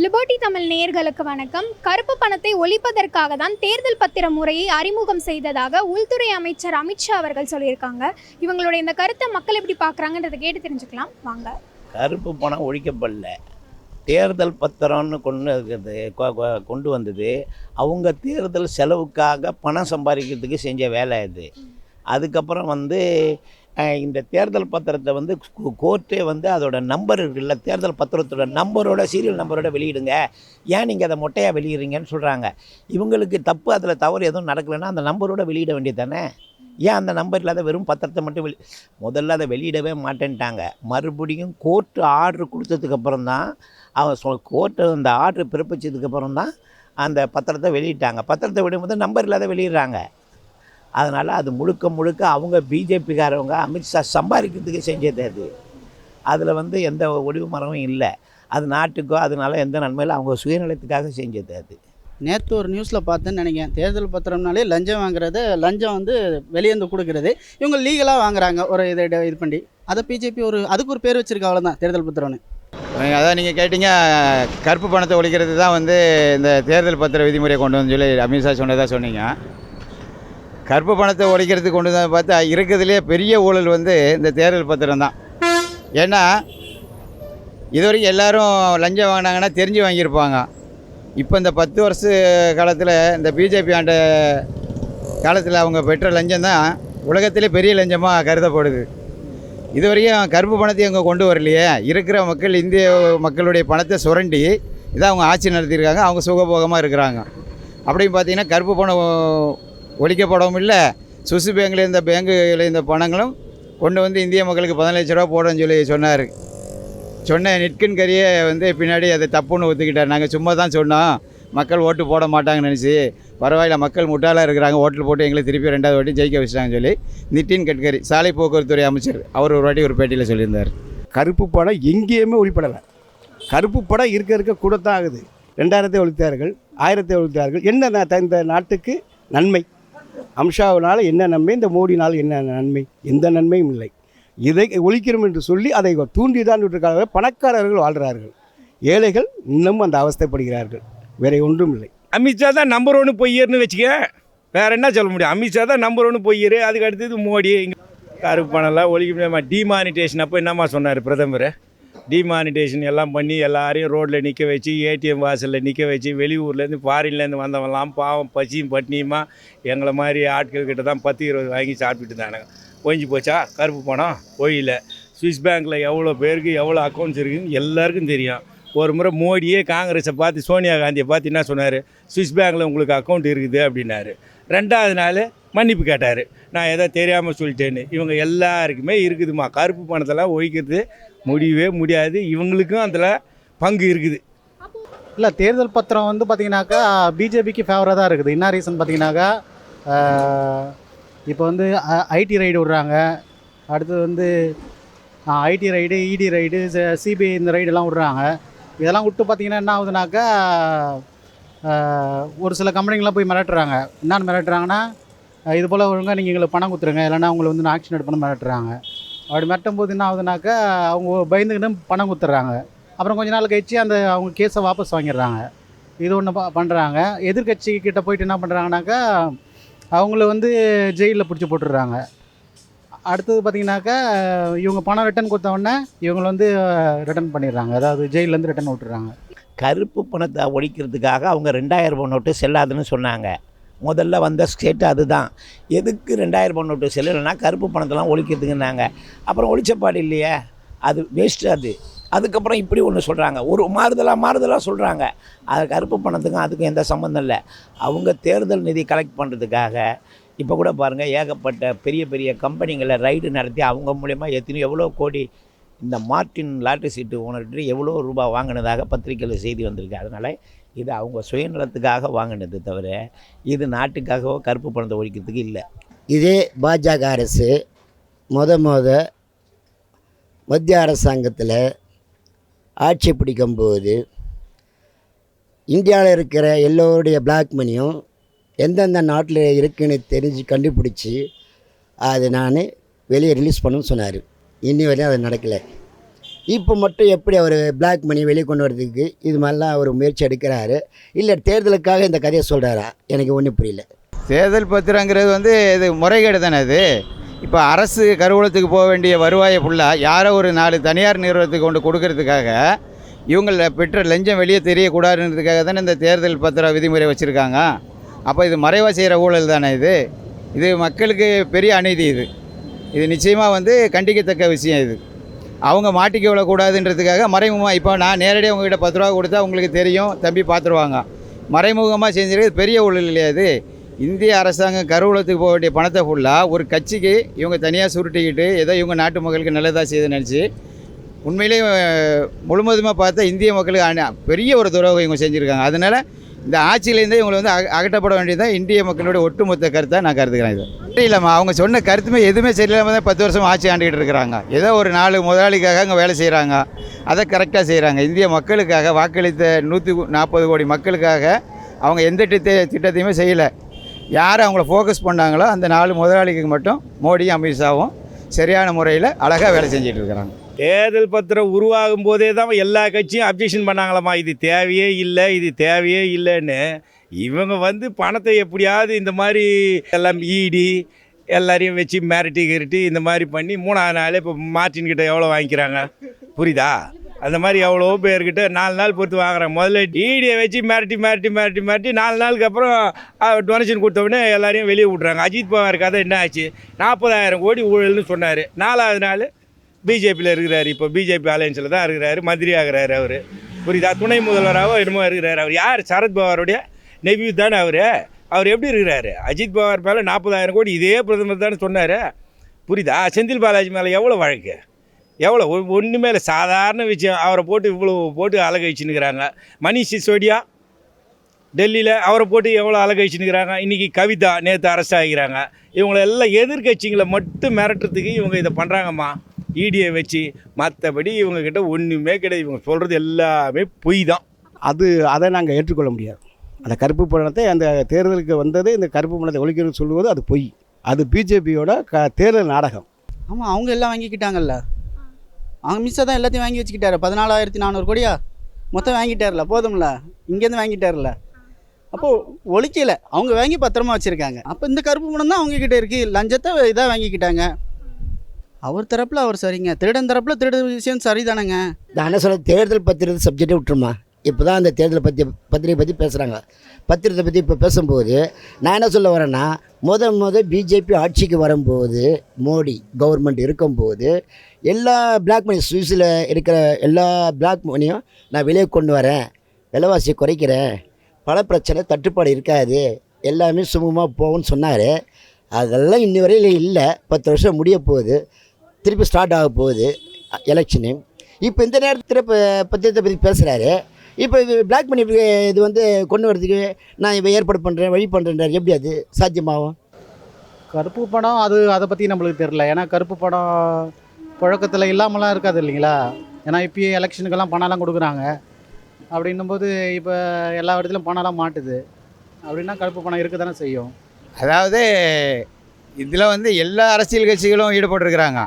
Liberty Tamil நேயர்களுக்கு வணக்கம். கருப்பு பணத்தை ஒழிப்பதற்காக தான் தேர்தல் பத்திர முறையை அறிமுகம் செய்ததாக உள்துறை அமைச்சர் அமித்ஷா அவர்கள் சொல்லியிருக்காங்க. இவங்களுடைய இந்த கருத்தை மக்கள் எப்படி பார்க்குறாங்கன்றதை கேட்டு தெரிஞ்சுக்கலாம். வாங்க. கருப்பு பணம் ஒழிக்கப்படல. தேர்தல் பத்திரம்னு கொண்டு இருக்கிறது கொ- கொ- கொண்டு வந்தது. அவங்க தேர்தல் செலவுக்காக பணம் சம்பாதிக்கிறதுக்கு செஞ்ச வேலை இது. அதுக்கப்புறம் வந்து இந்த தேர்தல் பத்திரத்தை வந்து கோர்ட்டே வந்து அதோட நம்பர் இருக்குல்ல தேர்தல் பத்திரத்தோட நம்பரோட சீரியல் நம்பரோட வெளியிடுங்க. ஏன் நீங்கள் அதை மொட்டையாக வெளியிடுறீங்கன்னு சொல்கிறாங்க இவங்களுக்கு தப்பு அதில் தவறு எதுவும் நடக்கலைன்னா அந்த நம்பரோட வெளியிட வேண்டியது தானே ஏன் அந்த நம்பர் இல்லாத வெறும் பத்திரத்தை மட்டும் வெளி முதல்ல அதை வெளியிடவே மாட்டேன்ட்டாங்க. மறுபடியும் கோர்ட்டு ஆர்டர் கொடுத்ததுக்கப்புறம் தான் அவன் சொ கோர்ட்டு அந்த ஆர்டர் பிறப்பிச்சதுக்கப்புறம் தான் அந்த பத்திரத்தை வெளியிட்டாங்க. பத்திரத்தை விடும்போது நம்பர் இல்லாத வெளியிடுறாங்க. அதனால் அது முழுக்க முழுக்க அவங்க பிஜேபிக்காரவங்க அமித்ஷா சம்பாதிக்கிறதுக்கு செஞ்சது அது அதில் வந்து எந்த ஒளிவு மரமும் இல்லை. அது நாட்டுக்கோ அதனால எந்த நன்மையிலும் அவங்க சுயநலத்துக்காக செஞ்சது அது நேற்று ஒரு நியூஸில் பார்த்தேன்னு நினைக்கிறேன். தேர்தல் பத்திரம்னாலே லஞ்சம் வாங்குறது லஞ்சம் வந்து வெளியே வந்து கொடுக்குறது. இவங்க லீகலாக வாங்குறாங்க. ஒரு இதை இதை இது பண்ணி. அதை பிஜேபி ஒரு அதுக்கு ஒரு பேர் வச்சிருக்க அவ்வளோதான் தேர்தல் பத்திரம்னு. அதான் நீங்கள் கேட்டீங்க கருப்பு பணத்தை ஒழிக்கிறது தான் வந்து இந்த தேர்தல் பத்திர விதிமுறையை கொண்டு வந்து சொல்லி அமித்ஷா சொன்னதாக சொன்னீங்க. கருப்பு பணத்தை ஒழிக்கிறதுக்கு கொண்டு வந்து பார்த்தா இருக்கிறதுலே பெரிய ஊழல் வந்து இந்த தேர்தல் பத்திரம் தான். ஏன்னா இதுவரைக்கும் எல்லாரும் லஞ்சம் வாங்கினாங்கன்னா தெரிஞ்சு வாங்கியிருப்பாங்க. இப்போ இந்த பத்து வருஷ காலத்தில் இந்த பிஜேபி ஆண்ட காலத்தில் அவங்க பெற்ற லஞ்சம் தான் உலகத்திலே பெரிய லஞ்சமாக கருதப்படுது. இதுவரையும் கருப்பு பணத்தை அவங்க கொண்டு வரலையே. இருக்கிற மக்கள் இந்திய மக்களுடைய பணத்தை சுரண்டி இதை அவங்க ஆட்சி நடத்தியிருக்காங்க. அவங்க சுகபோகமாக இருக்கிறாங்க. அப்படின்னு பார்த்தீங்கன்னா கருப்பு பணம் ஒழிக்கப்படவும் இல்லை. சுசு பேங்கில் இந்த பேங்குகளில் இந்த பணங்களும் கொண்டு வந்து இந்திய மக்களுக்கு பதினஞ்சு ரூபா போடுறேன்னு சொல்லி சொன்னார். சொன்ன நிற்கின் கரியை வந்து பின்னாடி அதை தப்புன்னு ஒத்துக்கிட்டார். நாங்கள் சும்மா தான் சொன்னோம். மக்கள் ஓட்டு போட மாட்டாங்கன்னு நினச்சி. பரவாயில்ல மக்கள் முட்டாளாக இருக்கிறாங்க. ஓட்டில் போட்டு எங்களை திருப்பி ரெண்டாவது வாட்டி ஜெயிக்க வச்சிட்டாங்கன்னு சொல்லி நிட்டின் கட்கரி சாலை போக்குவரத்துறை அமைச்சர் அவர் ஒரு வாட்டி ஒரு பேட்டியில் சொல்லியிருந்தார். கருப்பு படம் எங்கேயுமே ஒளிப்படலை கருப்பு படம் இருக்க இருக்க கூட தான் ஆகுது. ரெண்டாயிரத்தை ஒழித்தார்கள் ஆயிரத்தை ஒழித்தார்கள். என்ன இந்த நாட்டுக்கு நன்மை? அம்ஷாவினால் என்ன நன்மை இந்த மோடினால் என்ன நன்மை? எந்த நன்மையும் இல்லை. இதை ஒழிக்கிறோம் என்று சொல்லி அதை தூண்டி தான் பணக்காரர்கள் வாழ்கிறார்கள் ஏழைகள் இன்னும் அந்த அவஸ்தைப்படுகிறார்கள். வேற ஒன்றும் இல்லை. அமித்ஷா தான் நம்பர் ஒன்று பொய்யர்னு வச்சுக்க வேற என்ன சொல்ல முடியும்? அமித்ஷா தான் நம்பர் ஒன்று பொய்யர் அதுக்கு அடுத்தது மோடி. கருப்பு பணம்லாம் ஒழிக்க முடியாமல் டிமானிட்டேஷன் அப்போ என்னம்மா சொன்னார் பிரதமர்? டிமானிட்டேஷன் எல்லாம் பண்ணி எல்லாரையும் ரோட்டில் நிற்க வச்சு ஏடிஎம் வாசலில் நிற்க வச்சு வெளியூர்லேருந்து ஃபாரின்லேருந்து வந்தவங்களாம் பாவம் பசியும் பட்னியுமா எங்களை மாதிரி ஆட்கள் கிட்ட தான் பத்து இருபது வாங்கி சாப்பிட்டுட்டு இருந்தானுங்க. ஒழிஞ்சு போச்சா? கருப்பு பணம்? ஒழியல சுவிஸ் பேங்க்கில் எவ்வளோ பேருக்கு எவ்வளோ அக்கௌண்ட்ஸ் இருக்குதுன்னு எல்லாருக்கும் தெரியும். ஒரு முறை மோடியே காங்கிரஸை பார்த்து சோனியா காந்தியை பார்த்து என்ன சொன்னார்? சுவிஸ் பேங்க்கில் உங்களுக்கு அக்கௌண்ட் இருக்குது அப்படின்னாரு. ரெண்டாவது நாள் மன்னிப்பு கேட்டார். நான் ஏதோ தெரியாமல் சொல்லிட்டேன்னு. இவங்க எல்லாருக்குமே இருக்குதுமா கருப்பு பணத்தெல்லாம் ஒழிக்கிறது முடியவே முடியாது. இவங்களுக்கும் அதில் பங்கு இருக்குது. இல்லை தேர்தல் பத்திரம் வந்து பார்த்தீங்கன்னாக்கா பிஜேபிக்கு ஃபேவராக தான் இருக்குது. என்ன ரீசன் பார்த்தீங்கன்னாக்கா இப்போ வந்து ஐடி ரைடு விட்றாங்க. அடுத்து வந்து IT raid ED raid CBI இந்த ரைடெல்லாம் விடுறாங்க. இதெல்லாம் விட்டு பார்த்தீங்கன்னா என்ன ஆகுதுனாக்கா ஒரு சில கம்பெனிங்கெலாம் போய் மிரட்டுறாங்க. என்னென்னு மிரட்டுறாங்கன்னா இது போல் ஒழுங்காக நீங்கள் எங்களுக்கு பணம் கொடுத்துருங்க. இல்லைன்னா அவங்கள வந்து நான் ஆக்ஷன் எடுப்பணும் மிரட்டுறாங்க அப்படி மிரட்டும் போது என்ன ஆகுதுனாக்கா அவங்க பயந்துக்கிட்டு பணம் கொடுத்துட்றாங்க. அப்புறம் கொஞ்ச நாள் கழிச்சு அந்த அவங்க கேஸை வாபஸ் வாங்கிடுறாங்க. இது ஒன்று பண்ணுறாங்க எதிர்க்கட்சி கிட்ட போயிட்டு என்ன பண்ணுறாங்கனாக்கா அவங்கள வந்து ஜெயிலில் பிடிச்சி போட்டுடுறாங்க. அடுத்தது பார்த்தீங்கன்னாக்கா இவங்க பணம் ரிட்டர்ன் கொடுத்தவொடனே இவங்களை வந்து ரிட்டர்ன் பண்ணிடுறாங்க. அதாவது ஜெயிலேருந்து ரிட்டர்ன் விட்டுறாங்க கருப்பு பணத்தை ஒழிக்கிறதுக்காக அவங்க ரெண்டாயிரம் ரூபாய் நோட்டு செல்லாதுன்னு சொன்னாங்க. முதல்ல வந்த ஸ்டேட் அதுதான். எதுக்கு ரெண்டாயிரம் ரூபாய் நோட்டு செல்லலைன்னா கருப்பு பணத்தெல்லாம் ஒழிக்கிறதுக்குன்னாங்க. அப்புறம் ஒழிச்சப்பாடு இல்லையே? அது வேஸ்ட்டு அது. அதுக்கப்புறம் இப்படி ஒன்று சொல்கிறாங்க ஒரு மாறுதலாக மாறுதலாக சொல்கிறாங்க அது கருப்பு பணத்துக்கும் அதுக்கும் எந்த சம்மந்தம் இல்லை. அவங்க தேர்தல் நிதி கலெக்ட் பண்ணுறதுக்காக இப்போ கூட பாருங்கள் ஏகப்பட்ட பெரிய பெரிய கம்பெனிங்களை ரைடு நடத்தி அவங்க மூலயமா எத்தனையோ எவ்வளோ கோடி இந்த மார்ட்டின் லாட்டரி சீட்டு ஓனர்கிட்ட எவ்வளோ ரூபாய் வாங்கினதாக பத்திரிக்கையில் செய்தி வந்திருக்கு. அதனால் இது அவங்க சுயநலத்துக்காக வாங்கினது தவிர இது நாட்டுக்காகவோ கருப்பு பணத்தை ஒழிக்கிறதுக்கு இல்லை. இதே பாஜக அரசு மொத மொத மத்திய அரசாங்கத்தில் ஆட்சி பிடிக்கும்போது இந்தியாவில் இருக்கிற எல்லோருடைய பிளாக் மணியும் எந்தெந்த நாட்டில் இருக்குன்னு தெரிஞ்சு கண்டுபிடிச்சி அதை நான் வெளியே ரிலீஸ் பண்ணணும்னு சொன்னார். இன்னி வரையும் அது நடக்கலை. இப்போ மட்டும் எப்படி அவர் பிளாக் மணி வெளியே கொண்டு வரதுக்கு இது மாதிரிலாம் அவர் முயற்சி எடுக்கிறாரு. இல்லை தேர்தலுக்காக இந்த கதையை சொல்கிறாரா எனக்கு ஒன்றும் புரியல. தேர்தல் பத்திரங்கிறது வந்து இது முறைகேடு தானே அது இப்போ அரசு கருவூலத்துக்கு போக வேண்டிய வருவாயை ஃபுல்லாக யாரோ ஒரு நாலு தனியார் நிறுவனத்துக்கு கொண்டு கொடுக்கறதுக்காக இவங்கள பெற்ற லஞ்சம் வெளியே தெரியக்கூடாதுன்றதுக்காக தானே இந்த தேர்தல் பத்திர விதிமுறை வச்சுருக்காங்க. அப்போ இது மறைவாக செய்கிற ஊழல் தானே இது? இது மக்களுக்கு பெரிய அநீதி இது. இது நிச்சயமாக வந்து கண்டிக்கத்தக்க விஷயம் இது. அவங்க மாட்டிக்க விடக்கூடாதுன்றதுக்காக மறைமுகமாக இப்போ நான் நேரடியாக உங்ககிட்ட பத்து ரூபா கொடுத்தா உங்களுக்கு தெரியும் தம்பி பார்த்துருவாங்க மறைமுகமாக செஞ்சிருக்கிறது பெரிய ஊழல் இல்லையா அது இந்திய அரசாங்கம் கருவூலத்துக்கு போக வேண்டிய பணத்தை ஃபுல்லாக ஒரு கட்சிக்கு இவங்க தனியாக சுருட்டிக்கிட்டு ஏதோ இவங்க நாட்டு மக்களுக்கு நல்லதாக செய்து நினச்சி உண்மையிலேயே முழுமதுமாக பார்த்தா இந்திய மக்களுக்கு பெரிய ஒரு துரோகம் இவங்க செஞ்சுருக்காங்க. அதனால் இந்த ஆட்சியிலேருந்தே இவங்களை வந்து அகட்டப்பட அகற்றப்பட வேண்டியதான் இந்திய மக்களுடைய ஒட்டுமொத்த கருத்தாக நான் கருதுக்கிறேன் இது. சரியில்லாமா அவங்க சொன்ன கருத்துமே எதுவுமே சரியில்லாமல் தான் பத்து வருஷம் ஆட்சி ஆண்டுகிட்டு இருக்கிறாங்க. ஏதோ ஒரு நாலு முதலாளிக்காக அங்கே வேலை செய்கிறாங்க அதை கரெக்டாக செய்கிறாங்க இந்திய மக்களுக்காக வாக்களித்த நூற்றி நாற்பது கோடி மக்களுக்காக அவங்க எந்த திட்டத்தையுமே செய்யலை. யார் அவங்கள ஃபோக்கஸ் பண்ணாங்களோ அந்த நாலு முதலாளிக்கு மட்டும் மோடியும் அமித்ஷாவும் சரியான முறையில் அழகாக வேலை செஞ்சுட்டு இருக்கிறாங்க. தேர்தல் பத்திரம் உருவாகும் போதே தான் எல்லா கட்சியும் அப்ஜெக்ஷன் பண்ணாங்களாமா? இது தேவையே இல்லை இது தேவையே இல்லைன்னு. இவங்க வந்து பணத்தை எப்படியாவது இந்த மாதிரி எல்லாம் ஈடி எல்லாரையும் வச்சு மிரட்டி கிரட்டி இந்த மாதிரி பண்ணி மூணாவது நாள் இப்போ மார்ட்டின் கிட்ட எவ்வளோ வாங்கிக்கிறாங்க? புரியுதா? அந்த மாதிரி எவ்வளோ பேர்கிட்ட நாலு நாள் பொறுத்து வாங்குறாங்க. முதல்ல ஈடியை வச்சு மிரட்டி மிரட்டி மிரட்டி மிரட்டி நாலு நாளுக்கு அப்புறம் டொனேஷன் கொடுத்த உடனே எல்லாரையும் வெளியே விட்றாங்க அஜித் பவார் கதை என்ன ஆச்சு? நாற்பதாயிரம் கோடி ஊழல்னு சொன்னார். நாலாவது நாள் பிஜேபியில் இருக்கிறாரு. இப்போ பிஜேபி அலையன்ஸில் தான் இருக்கிறாரு. மந்திரி ஆகிறாரு அவர். புரியுதா? துணை முதல்வராகவோ என்னமோ இருக்கிறாரு. அவர் யார்? சரத்பவாருடைய பவாருடைய தானே அவர். அவர் எப்படி இருக்கிறாரு? அஜித் பவார் மேலே நாற்பதாயிரம் கோடி இதே பிரதமர் தானே சொன்னார். புரியுதா? செந்தில் பாலாஜி மேலே எவ்வளோ வழக்கு? எவ்வளோ ஒன்றுமே இல்லை. சாதாரண விஷயம். அவரை போட்டு இவ்வளோ போட்டு அழகழிச்சுன்னுக்கிறாங்க மணிஷ் சிசோடியா டெல்லியில் அவரை போட்டு எவ்வளோ அழகழிச்சுன்னுக்கிறாங்க இன்றைக்கி கவிதா நேற்று அரசாகிறாங்க ஆகிக்கிறாங்க. இவங்கள எல்லாம் எதிர்கட்சிங்களை மட்டும் மிரட்டுறதுக்கு இவங்க இதை பண்ணுறாங்கம்மா ஈடியை வச்சு மற்றபடி இவங்கக்கிட்ட ஒன்றுமே கிடையாது. இவங்க சொல்கிறது எல்லாமே பொய் தான் அது அதை நாங்கள் ஏற்றுக்கொள்ள முடியாது. அந்த கருப்பு பணத்தை அந்த தேர்தலுக்கு வந்தது இந்த கருப்பு பணத்தை ஒழிக்கணும்னு சொல்லுவது அது பொய். அது பிஜேபியோட க தேர்தல் நாடகம். ஆமாம் அவங்க எல்லாம் வாங்கிக்கிட்டாங்கல்ல. அமித்ஷா தான் எல்லாத்தையும் வாங்கி வச்சுக்கிட்டாரு. பதினாலாயிரத்தி நானூறு கோடியா? மொத்தம் வாங்கிட்டார்ல போதும்ல? இங்கேருந்து வாங்கிட்டார்ல. அப்போது ஒழிக்கல. அவங்க வாங்கி பத்திரமா வச்சுருக்காங்க. அப்போ இந்த கருப்பு பணம் தான் அவங்க கிட்ட இருக்குது லஞ்சத்தை இதாக வாங்கிக்கிட்டாங்க. அவர் தரப்பில் அவர் சரிங்க. திருடன் தரப்பில் திருட விஷயம் சரிதானங்க. நான் என்ன சொல்ல தேர்தல் பத்திரத்தை சப்ஜெக்டே விட்டுருமா? இப்போ தான் அந்த தேர்தல் பற்றி பத்திரிகை பற்றி பேசுகிறாங்க பத்திரத்தை பற்றி இப்போ பேசும்போது நான் என்ன சொல்ல வரேன்னா முத முத பிஜேபி ஆட்சிக்கு வரும்போது மோடி கவர்மெண்ட் இருக்கும்போது எல்லா பிளாக் மணி சுவிஸில் இருக்கிற எல்லா பிளாக் மணியும் நான் வெளியே கொண்டு வரேன். விலைவாசியை குறைக்கிறேன். பல பிரச்சனை தட்டுப்பாடு இருக்காது. எல்லாமே சுமூகமாக போகும்னு சொன்னார். அதெல்லாம் இன்னி வரையில் இல்லை. பத்து வருஷம் முடிய போகுது. திருப்பி ஸ்டார்ட் ஆக போகுது எலெக்ஷனு இப்போ இந்த நேரத்தில் இப்போ பத்திரத்தை பற்றி பேசுகிறாரு இப்போ இது பிளாக் பண்ணி இது வந்து கொண்டு வரதுக்கு நான் இப்போ ஏற்பாடு பண்ணுறேன் வழி பண்ணுறேன் எப்படி அது சாத்தியமாகும்? கருப்பு படம் அது அதை பற்றி நம்மளுக்கு தெரில ஏன்னா கருப்பு படம் புழக்கத்தில் இல்லாமலாம் இருக்காது இல்லைங்களா? ஏன்னா இப்பயே எலெக்ஷனுக்கெல்லாம் பணம்லாம் கொடுக்குறாங்க. அப்படின்னும்போது இப்போ எல்லா இடத்துலையும் பணம்லாம் மாட்டுது. அப்படின்னா கருப்பு பணம் இருக்க தானே செய்யும்? அதாவது இதில் வந்து எல்லா அரசியல் கட்சிகளும் ஈடுபட்டிருக்கிறாங்க.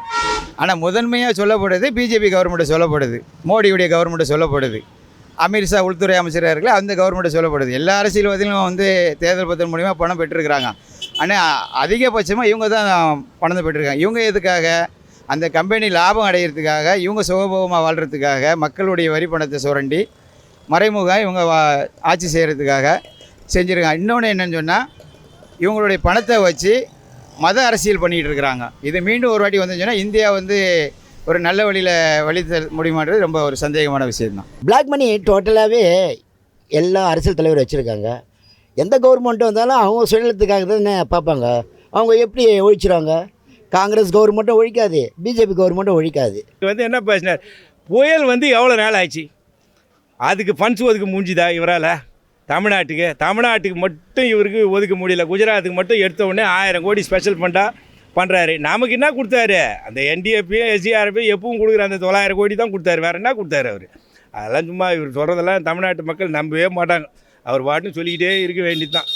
ஆனால் முதன்மையாக சொல்லப்படுது பிஜேபி கவர்மெண்ட்டை சொல்லப்படுது. மோடியுடைய கவர்மெண்ட்டை சொல்லப்படுது. அமித்ஷா உள்துறை அமைச்சராக இருக்கல அந்த கவர்மெண்ட்டை சொல்லப்படுது. எல்லா அரசியல்வாதிகளும் வந்து தேர்தல் பத்திரம் மூலிமா பணம் பெற்றிருக்கிறாங்க. ஆனால் அதிகபட்சமாக இவங்க தான் பணத்தை பெற்றிருக்காங்க. இவங்க எதுக்காக? அந்த கம்பெனி லாபம் அடையிறதுக்காக இவங்க சுகபோகமாக வாழ்கிறதுக்காக மக்களுடைய வரி பணத்தை சுரண்டி மறைமுகம் இவங்க வா- ஆட்சி செய்கிறதுக்காக செஞ்சுருக்காங்க. இன்னொன்று என்னென்னு சொன்னால் இவங்களுடைய பணத்தை வச்சு மத அரசியல் பண்ணிகிட்டு இருக்கிறாங்க. இது மீண்டும் ஒரு வாட்டி வந்து சொன்னால் இந்தியா வந்து ஒரு நல்ல வழியில் வழி தர முடியுமான்றது ரொம்ப ஒரு சந்தேகமான விஷயம்தான். பிளாக் மணி டோட்டலாகவே எல்லா அரசியல் தலைவர் வச்சுருக்காங்க. எந்த கவர்மெண்ட் வந்தாலும் அவங்க சுயநலத்துக்காக தானே பார்ப்பாங்க. அவங்க எப்படி ஒழிச்சிருவாங்க? காங்கிரஸ் கவர்மெண்ட்டும் ஒழிக்காது பிஜேபி கவர்மெண்ட்டும் ஒழிக்காது. இது வந்து என்ன பேசினார்? புயல் வந்து எவ்வளோ நாள் ஆச்சு? அதுக்கு ஃபண்ட்ஸ் ஒதுக்க முடிஞ்சுதா இவரால்? தமிழ்நாட்டுக்கு தமிழ்நாட்டுக்கு மட்டும் இவருக்கு ஒதுக்க முடியல. குஜராத்துக்கு மட்டும் எடுத்த உடனே ஆயிரம் கோடி ஸ்பெஷல் ஃபண்டாக பண்ணுறாரு நமக்கு என்ன கொடுத்தாரு? அந்த என்டிஎஃபியும் எஸ்டிஆர்எஃபியும் எப்பவும் கொடுக்குற அந்த தொள்ளாயிரம் கோடி தான் கொடுத்தாரு. வேறு என்ன கொடுத்தாரு அவர்? அதெல்லாம் சும்மா இவர் சொல்கிறதெல்லாம் தமிழ்நாட்டு மக்கள் நம்பவே மாட்டாங்க. அவர் பாட்டுன்னு சொல்லிக்கிட்டே இருக்க வேண்டியது தான்